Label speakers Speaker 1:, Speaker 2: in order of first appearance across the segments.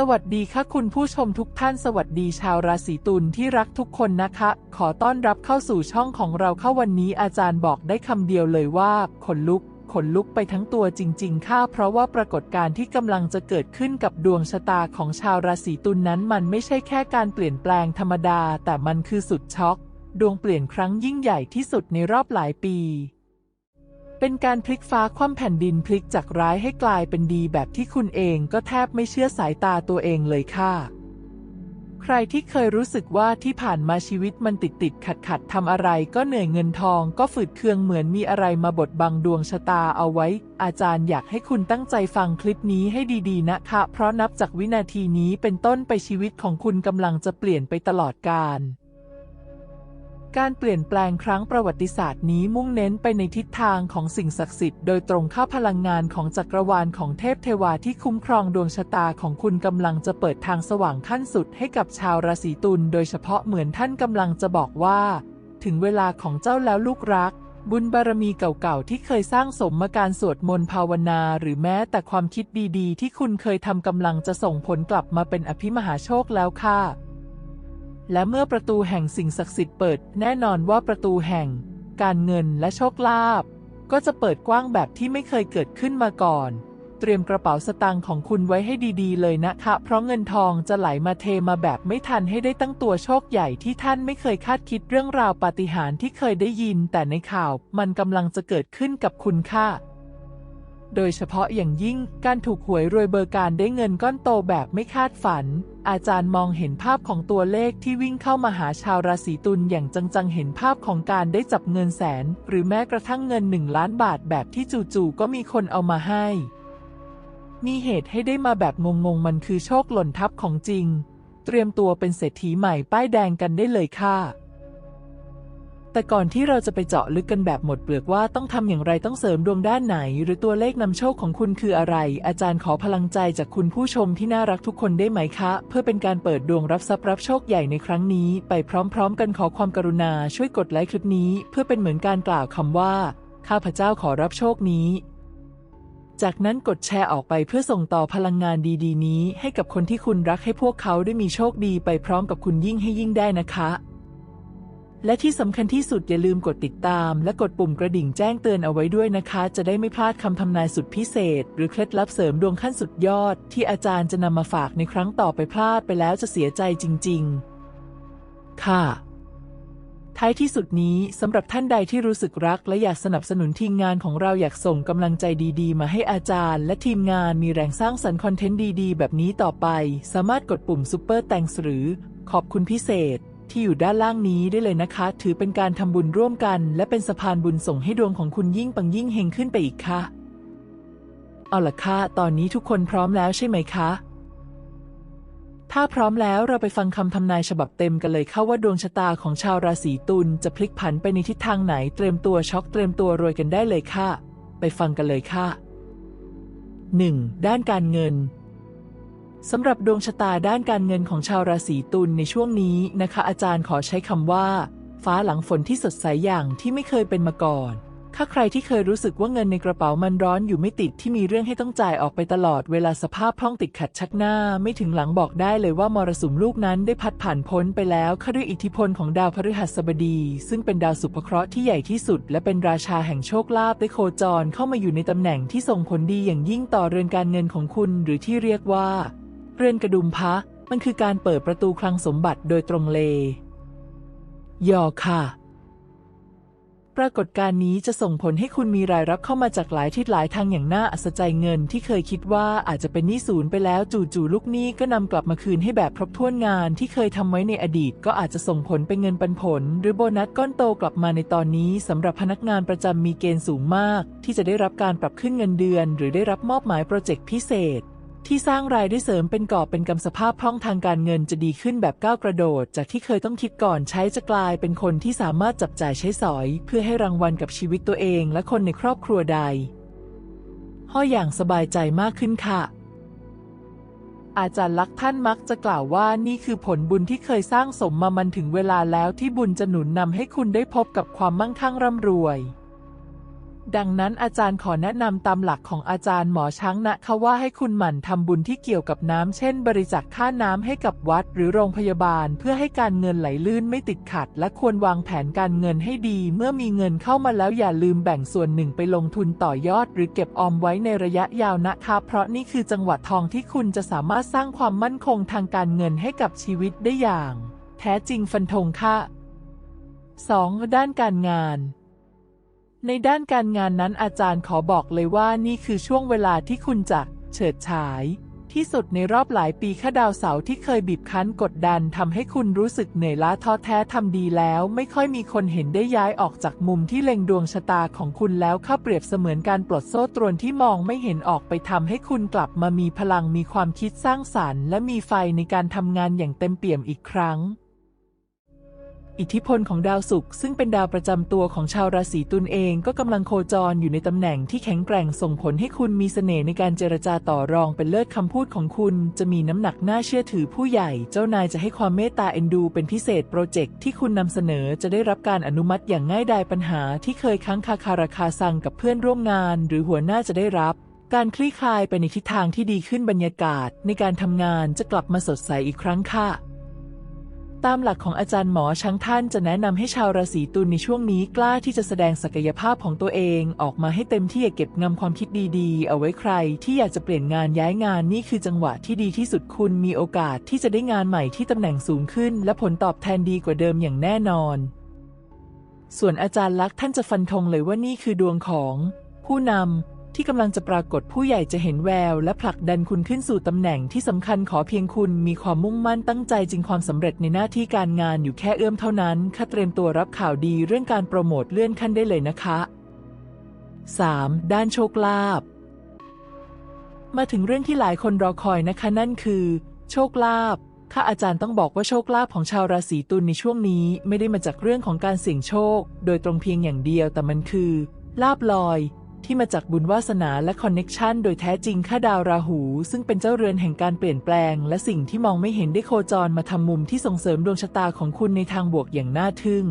Speaker 1: สวัสดีค่ะคุณผู้ชมทุกท่านสวัสดีชาวราศีตุลที่รักทุกคนนะคะ ขอต้อนรับเข้าสู่ช่องของเราเข้าวันนี้อาจารย์บอกได้คำเดียวเลยว่าขนลุกขนลุกไปทั้งตัวจริง ๆ ค่ะ เพราะว่าปรากฏการณ์ที่กำลังจะเกิดขึ้นกับดวงชะตาของชาวราศีตุลนนั้น มันไม่ใช่แค่การเปลี่ยนแปลงธรรมดา แต่มันคือสุดช็อก ดวงเปลี่ยนครั้งยิ่งใหญ่ที่สุดในรอบหลายปี เป็นการพลิกฟ้าคว่ำแผ่นดินพลิกจากร้ายให้กลายเป็นดีแบบที่คุณเองก็แทบไม่เชื่อสายตาตัวเองเลยค่ะ ใครที่เคยรู้สึกว่าที่ผ่านมาชีวิตมันติดติดขัดขัดทำอะไรก็เหนื่อยเงินทองก็ฝืดเคืองเหมือนมีอะไรมาบดบังดวงชะตาเอาไว้ อาจารย์อยากให้คุณตั้งใจฟังคลิปนี้ให้ดีๆนะคะ เพราะนับจากวินาทีนี้เป็นต้นไปชีวิตของคุณกำลังจะเปลี่ยนไปตลอดกาล การเปลี่ยนแปลงครั้งประวัติศาสตร์นี้มุ่งเน้นไปในทิศทางของสิ่งศักดิ์สิทธิ์โดยตรงข้าพลังงานของจักรวาลของเทพเทวาที่คุ้มครองดวงชะตาของคุณกำลังจะเปิดทางสว่างขั้นสุดให้กับชาวราศีตุลโดยเฉพาะเหมือนท่านกำลังจะบอกว่า ถึงเวลาของเจ้าแล้วลูกรัก บุญบารมีเก่าๆที่เคยสร้างสมมาการสวดมนต์ภาวนาหรือแม้แต่ความคิดดีๆ ที่คุณเคยทำกำลังจะส่งผลกลับมาเป็นอภิมหาโชคแล้วค่ะ และเมื่อประตูแห่งสิ่งศักดิ์สิทธิ์เปิด แน่นอนว่าประตูแห่ง การเงินและโชคลาภก็จะเปิดกว้างแบบที่ไม่เคยเกิดขึ้นมาก่อน เตรียมกระเป๋าสตางค์ของคุณไว้ให้ดีๆ เลยนะคะ เพราะเงินทองจะไหลมาเทมาแบบไม่ทันให้ได้ตั้งตัวโชคใหญ่ที่ท่านไม่เคยคาดคิดเรื่องราวปาฏิหาริย์ที่เคยได้ยิน แต่ในข่าวมันกำลังจะเกิดขึ้นกับคุณค่ะ โดยเฉพาะอย่างยิ่งการถูกหวยรวยเบอร์การได้เงินก้อนโตแบบไม่คาดฝัน อาจารย์มองเห็นภาพของตัวเลขที่วิ่งเข้ามาหาชาวราศีตุลอย่างจังๆ เห็นภาพของการได้จับเงินแสน หรือแม้กระทั่งเงินหนึ่งล้านบาทแบบที่จู่ๆก็มีคนเอามาให้ มีเหตุให้ได้มาแบบงงๆ มันคือโชคหล่นทับของจริง เตรียมตัวเป็นเศรษฐีใหม่ป้ายแดงกันได้เลยค่ะ แต่ก่อนที่เราจะไปเจาะลึกกันแบบหมดเปลือกว่าต้องทำอย่างไรต้องเสริมดวงด้านไหน หรือตัวเลขนำโชคของคุณคืออะไร อาจารย์ขอพลังใจจากคุณผู้ชมที่น่ารักทุกคนได้ไหมคะ เพื่อเป็นการเปิดดวงรับทรัพย์รับโชคใหญ่ในครั้งนี้ ไปพร้อม ๆ กันขอความกรุณาช่วยกดไลค์คลิปนี้ เพื่อเป็นเหมือนการกล่าวคำว่า ข้าพเจ้าขอรับโชคนี้จากนั้นกดแชร์ออกไปเพื่อส่งต่อพลังงานดี ๆ นี้ ให้กับคนที่คุณรักให้พวกเขาได้มีโชคดีไปพร้อมกับคุณยิ่งให้ยิ่งได้นะคะ และที่สำคัญที่สุดอย่าลืมกดติดตาม และกดปุ่มกระดิ่งแจ้งเตือนเอาไว้ด้วยนะคะ จะได้ไม่พลาดคำทำนายสุดพิเศษ หรือเคล็ดลับเสริมดวงขั้นสุดยอด ที่อาจารย์จะนำมาฝากในครั้งต่อไปพลาดไปแล้วจะเสียใจจริง ๆ ค่ะ ท้ายที่สุดนี้สำหรับท่านใดที่รู้สึกรัก และอยากสนับสนุนทีมงานของเราอยากส่งกำลังใจดีๆ มาให้อาจารย์ และทีมงานมีแรงสร้างสรรค์คอนเทนต์ดีๆ แบบนี้ต่อไป สามารถกดปุ่ม Super Thanks หรือ ขอบคุณพิเศษ ที่อยู่ด้านล่างนี้ได้เลยนะคะ ถือเป็นการทำบุญร่วมกัน และเป็นสะพานบุญส่งให้ดวงของคุณยิ่งปังยิ่งเฮงขึ้นไปอีกค่ะ เอาล่ะค่ะ ตอนนี้ทุกคนพร้อมแล้วใช่ไหมคะ ถ้าพร้อมแล้วเราไปฟังคำทำนายฉบับเต็มกันเลยเข้าว่าดวงชะตาของชาวราศีตุลจะพลิกผันไปในทิศทางไหน เตรียมตัวช็อกเตรียมตัวรวยกันได้เลยค่ะ ไปฟังกันเลยค่ะ 1. ด้านการเงิน สำหรับดวงชะตาด้านการเงินของชาวราศีตุลในช่วงนี้นะคะ อาจารย์ขอใช้คำว่า ฟ้าหลังฝนที่สดใสอย่างที่ไม่เคยเป็นมาก่อน ถ้าใครที่เคยรู้สึกว่าเงินในกระเป๋ามันร้อนอยู่ไม่ติดที่มีเรื่องให้ต้องจ่ายออกไปตลอดเวลาสภาพพร่องติดขัดชักหน้า ไม่ถึงหลังบอกได้เลยว่ามรสุมลูกนั้นได้พัดผ่านพ้นไปแล้วค่ะด้วยอิทธิพลของดาวพฤหัสบดี ซึ่งเป็นดาวสุภเคราะห์ที่ใหญ่ที่สุด และเป็นราชาแห่งโชคลาภได้โคจรเข้ามาอยู่ในตำแหน่งที่ส่งผลดีอย่างยิ่งต่อเรือนการเงินของคุณ หรือที่เรียกว่า เรือนกระดุมพระมันคือการเปิดประตูคลังสมบัติโดยตรงเลยยอค่ะ ปรากฏการณ์นี้จะส่งผลให้คุณมีรายรับเข้ามาจากหลายทิศหลายทางอย่างน่าอัศจรรย์เงินที่เคยคิดว่าอาจจะเป็นหนี้ศูนย์ไปแล้วจู่ๆลูกหนี้ก็นำกลับมาคืนให้แบบครบถ้วนงานที่เคยทำไว้ในอดีต ก็อาจจะส่งผลเป็นเงินปันผล หรือโบนัสก้อนโตกลับมาในตอนนี้สำหรับพนักงานประจำมีเกณฑ์สูงมาก ที่จะได้รับการปรับขึ้นเงินเดือน หรือได้รับมอบหมายโปรเจกต์พิเศษ ที่สร้างรายได้เสริมเป็นกอบเป็นกำสภาพพร่องทางการเงินจะดีขึ้นแบบก้าวกระโดด จากที่เคยต้องคิดก่อนใช้จะกลายเป็นคนที่สามารถจับจ่ายใช้สอย เพื่อให้รางวัลกับชีวิตตัวเองและคนในครอบครัวใดห้อยอย่างสบายใจมากขึ้นค่ะ อาจารย์ลักษ์ท่านมักจะกล่าวว่านี่คือผลบุญที่เคยสร้างสมมามันถึงเวลาแล้วที่บุญจะหนุนนำให้คุณได้พบกับความมั่งคั่งร่ำรวย ดังนั้นอาจารย์ขอแนะนำตามหลักของอาจารย์หมอช้างนะคะว่าให้คุณหมั่นทำบุญที่เกี่ยวกับน้ำเช่น บริจาคค่าน้ำให้กับวัดหรือโรงพยาบาล เพื่อให้การเงินไหลลื่นไม่ติดขัด และควรวางแผนการเงินให้ดี เมื่อมีเงินเข้ามาแล้วอย่าลืมแบ่งส่วนหนึ่งไปลงทุนต่อยอด หรือเก็บออมไว้ในระยะยาวนะคะเพราะนี่คือจังหวะทองที่คุณจะสามารถสร้างความมั่นคงทางการเงินให้กับชีวิตได้อย่าง แท้จริงฟันธงค่ะ 2. ด้านการงาน ในด้านการงานนั้นอาจารย์ขอบอกเลยว่านี่คือช่วงเวลาที่คุณจะเฉิดฉาย ที่สุดในรอบหลายปีข้าดาวเสาร์ที่เคยบีบคั้นกดดันทำให้คุณรู้สึกเหนื่อยล้าท้อแท้ทำดีแล้ว ไม่ค่อยมีคนเห็นได้ย้ายออกจากมุมที่เล็งดวงชะตาของคุณแล้วข้าเปรียบเสมือนการปลดโซ่ตรวนที่มองไม่เห็นออกไปทำให้คุณกลับมามีพลังมีความคิดสร้างสรรค์ และมีไฟในการทำงานอย่างเต็มเปี่ยมอีกครั้ง อิทธิพลของดาวศุกร์ซึ่งเป็นดาวประจำตัวของชาวราศีตุลเองก็กำลังโคจรอยู่ในตำแหน่งที่แข็งแกร่งส่งผลให้คุณมีเสน่ห์ในการเจรจาต่อรองเป็นเลิศคำพูดของคุณ จะมีน้ำหนักน่าเชื่อถือผู้ใหญ่ เจ้านายจะให้ความเมตตาเอ็นดู เป็นพิเศษโปรเจกต์ที่คุณนำเสนอจะได้รับการอนุมัติอย่างง่ายดายปัญหาที่เคยค้างคาคาราคาซังกับเพื่อนร่วมงาน หรือหัวหน้าจะได้รับการคลี่คลายไปในทิศทางที่ดีขึ้นบรรยากาศ ในการทำงานจะกลับมาสดใสอีกครั้งค่ะ ตามหลักของอาจารย์หมอช้างท่านจะแนะนำให้ชาวราศีตุลในช่วงนี้กล้าที่จะแสดงศักยภาพของตัวเองออกมาให้เต็มที่อย่าเก็บงำความคิดดีๆ เอาไว้ใคร ที่อยากจะเปลี่ยนงานย้ายงานนี่คือจังหวะที่ดีที่สุดคุณมีโอกาสที่จะได้งานใหม่ที่ตำแหน่งสูงขึ้น และผลตอบแทนดีกว่าเดิมอย่างแน่นอน ส่วนอาจารย์ลักษ์ท่านจะฟันธงเลยว่านี่คือดวงของ ผู้นำ ที่กำลังจะปรากฏผู้ใหญ่จะเห็นแวว และผลักดันคุณขึ้นสู่ตำแหน่งที่สำคัญขอเพียงคุณมีความมุ่งมั่นตั้งใจจึงความสำเร็จในหน้าที่การงานอยู่แค่เอื้อมเท่านั้นข้าเตรียมตัวรับข่าวดีเรื่องการโปรโมทเลื่อนขั้นได้เลยนะคะ 3. ด้านโชคลาภมาถึงเรื่องที่หลายคนรอคอยนะคะนั่นคือ โชคลาภข้าอาจารย์ต้องบอกว่าโชคลาภของชาวราศีตุลในช่วงนี้ ไม่ได้มาจากเรื่องของการเสี่ยงโชค โดยตรงเพียงอย่างเดียวแต่มันคือลาบลอย ที่มาจากบุญวาสนาและคอนเน็กชันโดยแท้จริงข้าดาวราหู ซึ่งเป็นเจ้าเรือนแห่งการเปลี่ยนแปลง และสิ่งที่มองไม่เห็นได้โคจรมาทำมุมที่ส่งเสริมดวงชะตาของคุณในทางบวกอย่างน่าทึ่ง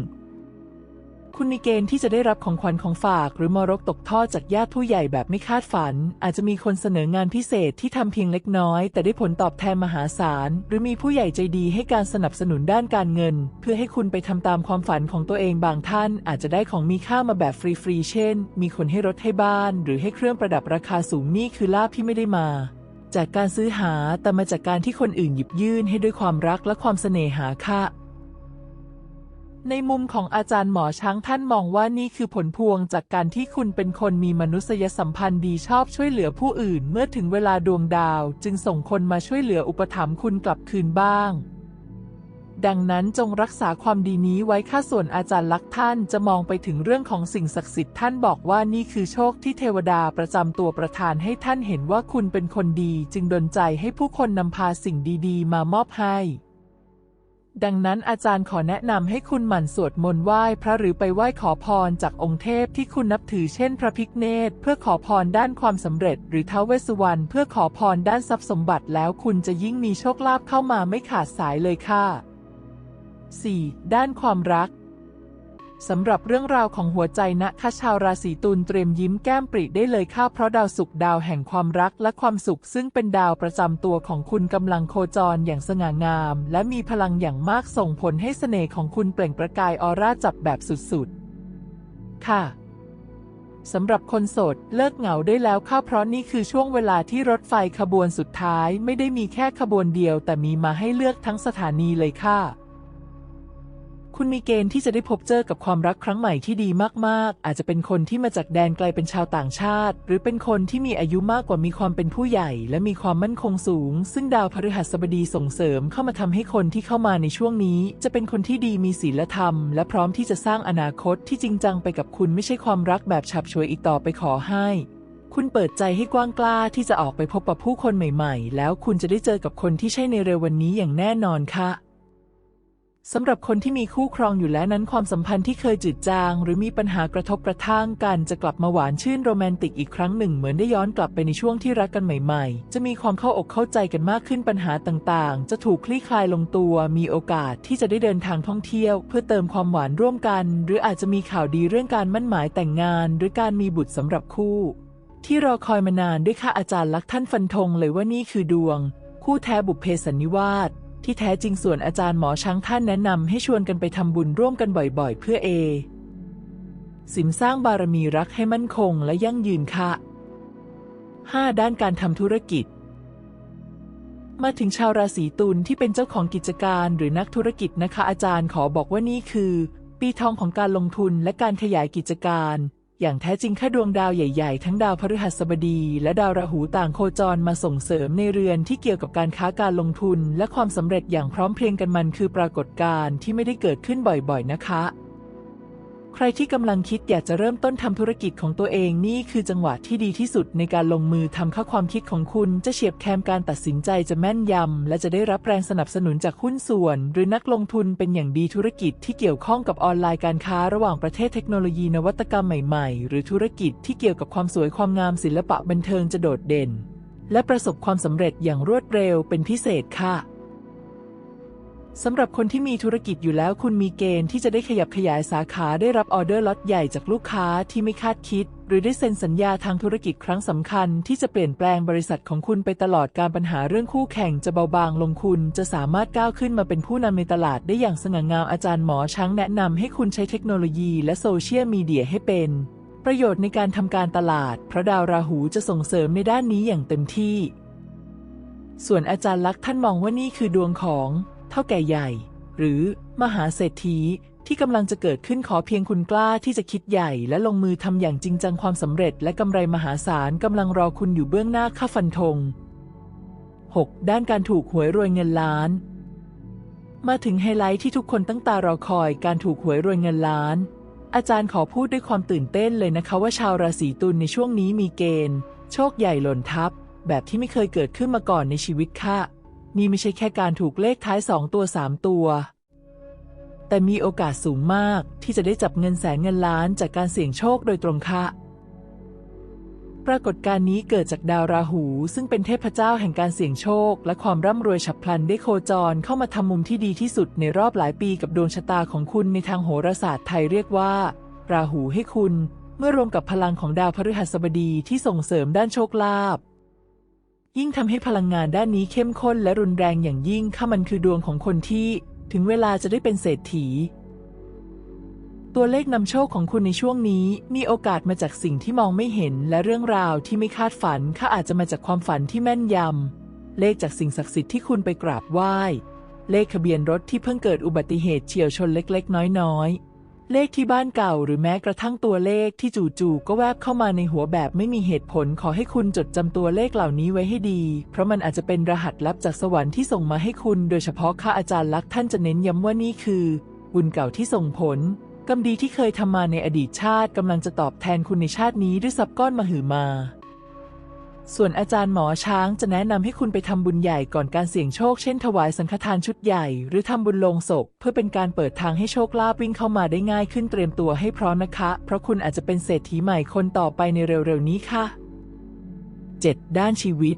Speaker 1: คุณมีเกณฑ์ที่จะได้รับของขวัญของฝาก หรือมรกตกทอดจากญาติผู้ใหญ่แบบไม่คาดฝัน อาจจะมีคนเสนองานพิเศษที่ทำเพียงเล็กน้อย แต่ได้ผลตอบแทนมหาศาล หรือมีผู้ใหญ่ใจดีให้การสนับสนุนด้านการเงิน เพื่อให้คุณไปทำตามความฝันของตัวเองบางท่าน อาจจะได้ของมีค่ามาแบบฟรีๆเช่น มีคนให้รถให้บ้าน หรือให้เครื่องประดับราคาสูงนี่คือลาภที่ไม่ได้มาจากการซื้อหาแต่มาจากการที่คนอื่นหยิบยื่นให้ด้วยความรักและความเสน่หาค่ะ ในมุมของอาจารย์หมอช้างท่านมองว่านี่คือผลพวงจากการที่คุณเป็นคนมีมนุษยสัมพันธ์ดีชอบช่วยเหลือผู้อื่นเมื่อถึงเวลาดวงดาว จึงส่งคนมาช่วยเหลืออุปถัมภ์คุณกลับคืนบ้าง ดังนั้นจงรักษาความดีนี้ไว้ค่าส่วนอาจารย์ลักษ์ท่านจะมองไปถึงเรื่องของสิ่งศักดิ์สิทธิ์ท่านบอกว่านี่คือโชคที่เทวดาประจำตัวประทานให้ท่านเห็นว่าคุณเป็นคนดี จึงดลใจให้ผู้คนนำพาสิ่งดี ๆ มามอบให้ ดังนั้นอาจารย์ขอแนะนำให้คุณหมั่นสวดมนต์ไหว้พระหรือไปไหว้ขอพรจากองค์เทพที่คุณนับถือเช่นพระพิกเนตเพื่อขอพรด้านความสำเร็จ หรือท้าวเวสสุวรรณเพื่อขอพรด้านทรัพย์สมบัติแล้วคุณจะยิ่งมีโชคลาภเข้ามาไม่ขาดสายเลยค่ะ 4. ด้านความรัก สำหรับเรื่องราวของหัวใจนะคะชาวราศีตุลเตรียมยิ้มแก้มปริได้เลยค่ะเพราะดาวศุกร์ดาวแห่งความรักและความสุข ซึ่งเป็นดาวประจำตัวของคุณกำลังโคจรอย่างสง่างาม และมีพลังอย่างมากส่งผลให้เสน่ห์ของคุณเปล่งประกายออร่าจับแบบสุดๆ ค่ะสำหรับคนโสดเลิกเหงาได้แล้วค่ะเพราะนี่คือช่วงเวลาที่รถไฟขบวนสุดท้าย ไม่ได้มีแค่ขบวนเดียว แต่มีมาให้เลือกทั้งสถานีเลยค่ะ คุณมีเกณฑ์ที่จะได้พบเจอกับความรักครั้งใหม่ที่ดีมาก ๆ อาจจะเป็นคนที่มาจากแดนไกลเป็นชาวต่างชาติ หรือเป็นคนที่มีอายุมากกว่ามีความเป็นผู้ใหญ่ และมีความมั่นคงสูง ซึ่งดาวพฤหัสบดีส่งเสริมเข้ามาทำให้คนที่เข้ามาในช่วงนี้ จะเป็นคนที่ดีมีศีลธรรม และพร้อมที่จะสร้างอนาคตที่จริงจังไปกับคุณไม่ใช่ความรักแบบฉับฉวยอีกต่อไปขอให้คุณเปิดใจให้กว้างกล้าที่จะออกไปพบกับผู้คนใหม่ ๆ แล้วคุณจะได้เจอกับคนที่ใช่ในเร็ววันนี้อย่างแน่นอนค่ะ สำหรับคนที่มีคู่ครองอยู่แล้วนั้นความสัมพันธ์ที่เคยจืดจาง หรือมีปัญหากระทบกระทั่งกันจะกลับมาหวานชื่นโรแมนติกอีกครั้งหนึ่ง เหมือนได้ย้อนกลับไปในช่วงที่รักกันใหม่ๆ จะมีความเข้าอกเข้าใจกันมากขึ้นปัญหาต่างๆ จะถูกคลี่คลายลงตัว มีโอกาสที่จะได้เดินทางท่องเที่ยว เพื่อเติมความหวานร่วมกัน หรืออาจจะมีข่าวดีเรื่องการมั่นหมายแต่งงาน หรือการมีบุตรสำหรับคู่ ที่รอคอยมานานด้วยค่ะอาจารย์ลักษ์ท่านฟันธงเลยว่านี่คือดวง คู่แท้บุพเพสันนิวาส ที่แท้จริงส่วนอาจารย์หมอช้างท่านแนะนำให้ชวนกันไปทำบุญร่วมกันบ่อยๆ เพื่อเอ สิมสร้างบารมีรักให้มั่นคงและยั่งยืนค่ะ 5. ด้านการทำธุรกิจ มาถึงชาวราศีตุลที่เป็นเจ้าของกิจการหรือนักธุรกิจนะคะ อาจารย์ขอบอกว่านี่คือ ปีทองของการลงทุนและการขยายกิจการ อย่างแท้จริงค่าดวงดาวใหญ่ ๆ ทั้งดาวพฤหัสบดี และดาวราหูต่างโคจรมาส่งเสริมในเรือนที่เกี่ยวกับการค้าการลงทุน และความสำเร็จอย่างพร้อมเพรียงกันมันคือปรากฏการณ์ที่ไม่ได้เกิดขึ้นบ่อยๆนะคะ ใครที่กำลังคิดอยากจะเริ่มต้นทำธุรกิจของตัวเองนี่คือจังหวะที่ดีที่สุดในการลงมือทำข้าความคิดของคุณจะเฉียบแคมการตัดสินใจจะแม่นยำ และจะได้รับแรงสนับสนุนจากหุ้นส่วน หรือนักลงทุนเป็นอย่างดีธุรกิจที่เกี่ยวข้องกับออนไลน์การค้าระหว่างประเทศเทคโนโลยีนวัตกรรมใหม่ๆ หรือธุรกิจที่เกี่ยวกับความสวยความงามศิลปะบันเทิงจะโดดเด่น และประสบความสำเร็จอย่างรวดเร็วเป็นพิเศษค่ะ สำหรับคนที่มีธุรกิจอยู่แล้วคุณมีเกณฑ์ที่จะได้ขยับขยายสาขาได้รับออเดอร์ล็อตใหญ่จากลูกค้าที่ไม่คาดคิด หรือได้เซ็นสัญญาทางธุรกิจครั้งสำคัญ ที่จะเปลี่ยนแปลงบริษัทของคุณไปตลอดการปัญหาเรื่องคู่แข่งจะเบาบางลงคุณ จะสามารถก้าวขึ้นมาเป็นผู้นำในตลาดได้อย่างสง่างามอาจารย์หมอช้างแนะนำให้คุณใช้เทคโนโลยีและโซเชียลมีเดียให้เป็น ประโยชน์ในการทำการตลาดเพราะดาวราหูจะส่งเสริมในด้านนี้อย่างเต็มที่ ส่วนอาจารย์ลักษณ์ท่านมองว่านี่คือดวงของ ท่าแก่ใหญ่ หรือมหาเศรษฐีที่กำลังจะเกิดขึ้นขอเพียงคุณกล้าที่จะคิดใหญ่และลงมือทำอย่างจริงจังความสำเร็จและกำไรมหาศาลกำลังรอคุณอยู่เบื้องหน้าข้าฟันธง 6. ด้านการถูกหวยรวยเงินล้าน มาถึงไฮไลท์ที่ทุกคนตั้งตารอคอยการถูกหวยรวยเงินล้าน อาจารย์ขอพูดด้วยความตื่นเต้นเลยนะคะว่าชาวราศีตุลในช่วงนี้มีเกณฑ์ โชคใหญ่หล่นทับ แบบที่ไม่เคยเกิดขึ้นมาก่อนในชีวิตค่ะ นี่ไม่ใช่แค่การถูกเลขท้ายสองตัวสามตัว แต่มีโอกาสสูงมากที่จะได้จับเงินแสนเงินล้านจากการเสี่ยงโชคโดยตรงค่ะ ปรากฏการณ์นี้เกิดจากดาวราหู ซึ่งเป็นเทพเจ้าแห่งการเสี่ยงโชค และความร่ำรวยฉับพลันได้โคจรเข้ามาทำมุมที่ดีที่สุดในรอบหลายปีกับดวงชะตาของคุณในทางโหราศาสตร์ไทยเรียกว่า ราหูให้คุณ เมื่อรวมกับพลังของดาวพฤหัสบดีที่ส่งเสริมด้านโชคลาภ ยิ่งทำให้พลังงานด้านนี้เข้มข้นและรุนแรงอย่างยิ่งข้ามันคือดวงของคนที่ ถึงเวลาจะได้เป็นเศรษฐี ตัวเลขนำโชคของคุณในช่วงนี้ มีโอกาสมาจากสิ่งที่มองไม่เห็นและเรื่องราวที่ไม่คาดฝันข้าอาจจะมาจากความฝันที่แม่นยำเลขจากสิ่งศักดิ์สิทธิ์ที่คุณไปกราบไหว้ เลขทะเบียนรถที่เพิ่งเกิดอุบัติเหตุเฉียวชนเล็กๆ น้อยๆ เลขที่บ้านเก่าหรือแม้กระทั่งตัวเลขที่จู่ๆก็แวบเข้ามาในหัวแบบไม่มีเหตุผลขอให้คุณจดจำตัวเลขเหล่านี้ไว้ให้ดี เพราะมันอาจจะเป็นรหัสลับจากสวรรค์ที่ส่งมาให้คุณ โดยเฉพาะข้าอาจารย์ลักษ์ท่านจะเน้นย้ำว่านี่คือ บุญเก่าที่ส่งผลกรรมดีที่เคยทำมาในอดีตชาติกำลังจะตอบแทนคุณในชาตินี้ด้วยทรัพย์ก้อนมาหึมา ส่วนอาจารย์หมอช้างจะแนะนำให้คุณไปทำบุญใหญ่ก่อนการเสี่ยงโชค เช่นถวายสังฆทานชุดใหญ่ หรือทำบุญลงศพ เพื่อเป็นการเปิดทางให้โชคลาภวิ่งเข้ามาได้ง่ายขึ้นเตรียมตัวให้พร้อมนะคะ เพราะคุณอาจจะเป็นเศรษฐีใหม่คนต่อไปในเร็วๆนี้ค่ะ 7. ด้านชีวิต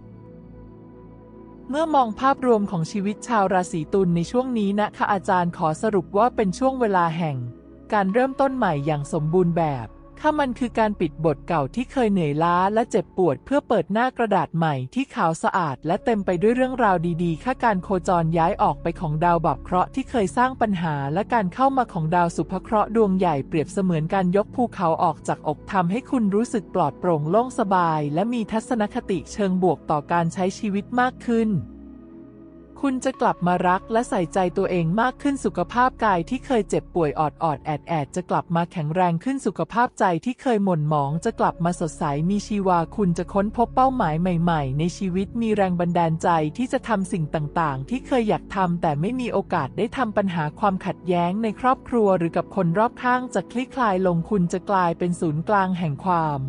Speaker 1: เมื่อมองภาพรวมของชีวิตชาวราศีตุลในช่วงนี้นะคะอาจารย์ขอสรุปว่าเป็นช่วงเวลาแห่ง การเริ่มต้นใหม่อย่างสมบูรณ์แบบ ถ้ามันคือการปิดบทเก่าที่เคยเหนื่อยล้าและเจ็บปวดเพื่อเปิดหน้ากระดาษใหม่ที่ขาวสะอาดและเต็มไปด้วยเรื่องราวดีๆค่าการโคจรย้ายออกไปของดาวบับเคราะห์ที่เคยสร้างปัญหาและการเข้ามาของดาวสุภเคราะห์ดวงใหญ่เปรียบเสมือนการยกภูเขาออกจากอกทำให้คุณรู้สึกปลอดโปร่งโล่งสบาย และมีทัศนคติเชิงบวกต่อการใช้ชีวิตมากขึ้น คุณจะกลับมารักและใส่ใจตัวเองมากขึ้นสุขภาพกายที่เคยเจ็บป่วยออดออดแอดแอดจะกลับมาแข็งแรงขึ้นสุขภาพใจที่เคยหม่นหมอง จะกลับมาสดใสมีชีวาคุณจะค้นพบเป้าหมายใหม่ๆ ในชีวิตมีแรงบันดาลใจที่จะทำสิ่งต่างๆ ที่เคยอยากทำแต่ไม่มีโอกาสได้ทำปัญหาความขัดแย้งในครอบครัวหรือกับคนรอบข้างจะคลี่คลายลงคุณจะกลายเป็นศูนย์กลางแห่งความ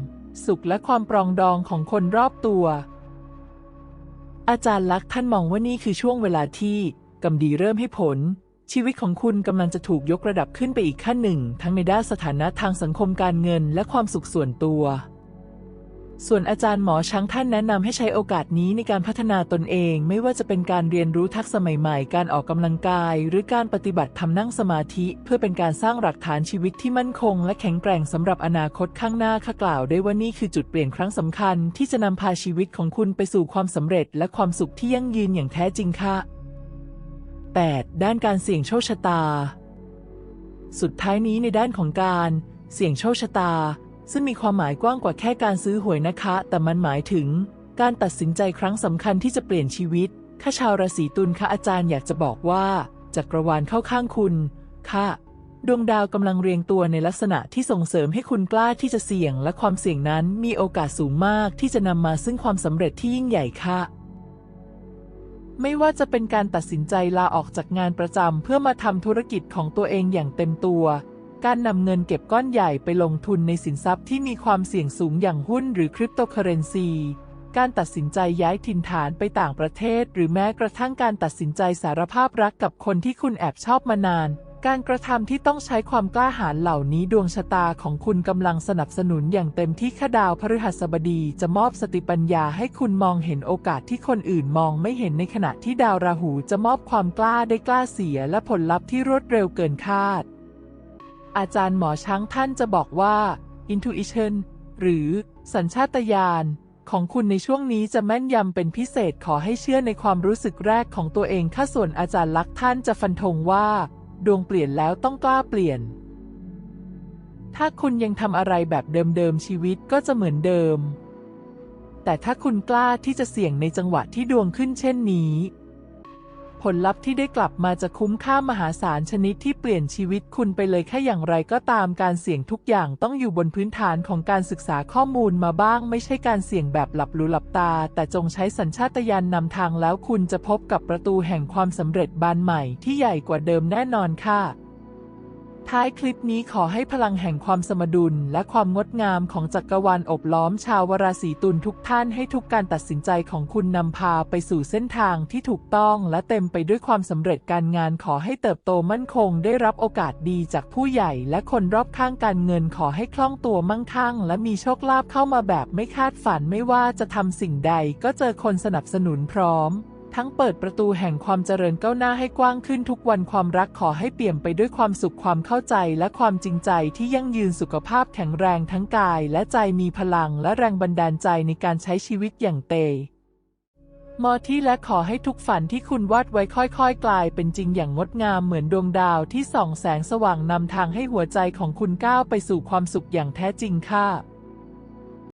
Speaker 1: สุขและความปรองดองของคนรอบตัว อาจารย์ลักษ์ท่านมองว่านี่คือช่วงเวลาที่กำดีเริ่มให้ผล ชีวิตของคุณกำลังจะถูกยกระดับขึ้นไปอีกขั้นหนึ่ง ทั้งในด้านสถานะทางสังคมการเงินและความสุขส่วนตัว ส่วนอาจารย์หมอช้างท่านแนะนำให้ใช้โอกาสนี้ในการพัฒนาตนเอง ไม่ว่าจะเป็นการเรียนรู้ทักษะใหม่ๆ การออกกำลังกาย หรือการปฏิบัติทำนั่งสมาธิ เพื่อเป็นการสร้างหลักฐานชีวิตที่มั่นคง และแข็งแกร่งสำหรับอนาคตข้างหน้าข้ากล่าวได้ว่านี่คือจุดเปลี่ยนครั้งสำคัญ ที่จะนำพาชีวิตของคุณไปสู่ความสำเร็จ และความสุขที่ยั่งยืนอย่างแท้จริงค่ะ 8. ด้านการเสี่ยงโชคชะตา สุดท้ายนี้ในด้านของการ เสี่ยงโชคชะตา ซึ่งมีความหมายกว้างกว่าแค่การซื้อหวยนะคะ แต่มันหมายถึง การตัดสินใจครั้งสำคัญที่จะเปลี่ยนชีวิตข้าชาวราศีตุลค่ะอาจารย์อยากจะบอกว่าจักรวาลเข้าข้างคุณค่ะดวงดาวกำลังเรียงตัวในลักษณะที่ส่งเสริมให้คุณกล้าที่จะเสี่ยง และความเสี่ยงนั้นมีโอกาสสูงมากที่จะนำมาซึ่งความสำเร็จที่ยิ่งใหญ่ค่ะ ไม่ว่าจะเป็นการตัดสินใจลาออกจากงานประจำเพื่อมาทำธุรกิจของตัวเองอย่างเต็มตัว การนำเงินเก็บก้อนใหญ่ไปลงทุนในสินทรัพย์ที่มีความเสี่ยงสูงอย่างหุ้นหรือคริปโตเคอเรนซีการตัดสินใจย้ายถิ่นฐานไปต่างประเทศ หรือแม้กระทั่งการตัดสินใจสารภาพรักกับคนที่คุณแอบชอบมานาน การกระทำที่ต้องใช้ความกล้าหาญเหล่านี้ดวงชะตาของคุณกำลังสนับสนุนอย่างเต็มที่ข้าดาวพฤหัสบดีจะมอบสติปัญญาให้คุณมองเห็นโอกาสที่คนอื่นมองไม่เห็นในขณะที่ดาวราหูจะมอบความกล้าได้กล้าเสียและผลลัพธ์ที่รวดเร็วเกินคาด อาจารย์หมอช้างท่านจะบอกว่า intuition หรือสัญชาตญาณของคุณในช่วงนี้จะแม่นยำเป็นพิเศษขอให้เชื่อในความรู้สึกแรกของตัวเองข้าส่วนอาจารย์ลักษ์ท่านจะฟันธงว่า ดวงเปลี่ยนแล้วต้องกล้าเปลี่ยน ถ้าคุณยังทำอะไรแบบเดิมๆชีวิตก็จะเหมือนเดิม แต่ถ้าคุณกล้าที่จะเสี่ยงในจังหวะที่ดวงขึ้นเช่นนี้ ผลลัพธ์ที่ได้กลับมาจะคุ้มค่ามหาศาลชนิดที่เปลี่ยนชีวิตคุณไปเลยแค่อย่างไรก็ตามการเสี่ยงทุกอย่างต้องอยู่บนพื้นฐานของการศึกษาข้อมูลมาบ้าง ไม่ใช่การเสี่ยงแบบหลับหูหลับตา แต่จงใช้สัญชาตญาณนำทางแล้วคุณจะพบกับประตูแห่งความสำเร็จบานใหม่ที่ใหญ่กว่าเดิมแน่นอนค่ะ ท้ายคลิปนี้ขอให้พลังแห่งความสมดุลและความงดงามของจักรวาลอบล้อมชาวราศีตุลทุกท่านให้ทุกการตัดสินใจของคุณนำพาไปสู่เส้นทางที่ถูกต้องและเต็มไปด้วยความสำเร็จการงานขอให้เติบโตมั่นคงได้รับโอกาสดีจากผู้ใหญ่และคนรอบข้างการเงินขอให้คล่องตัวมั่งคั่งและมีโชคลาภเข้ามาแบบไม่คาดฝันไม่ว่าจะทำสิ่งใดก็เจอคนสนับสนุนพร้อม ทั้งเปิดประตูแห่งความเจริญก้าวหน้าให้กว้างขึ้นทุกวันความรักขอให้เปี่ยมไปด้วยความสุขความเข้าใจและความจริงใจที่ยั่งยืนสุขภาพแข็งแรงทั้งกายและใจมีพลังและแรงบันดาลใจในการใช้ชีวิตอย่างเตมอที่และขอให้ทุกฝันที่คุณวาดไว้ค่อยๆ กลายเป็นจริงอย่างงดงามเหมือนดวงดาวที่ส่องแสงสว่างนำทางให้หัวใจของคุณก้าวไปสู่ความสุขอย่างแท้จริงค่ะ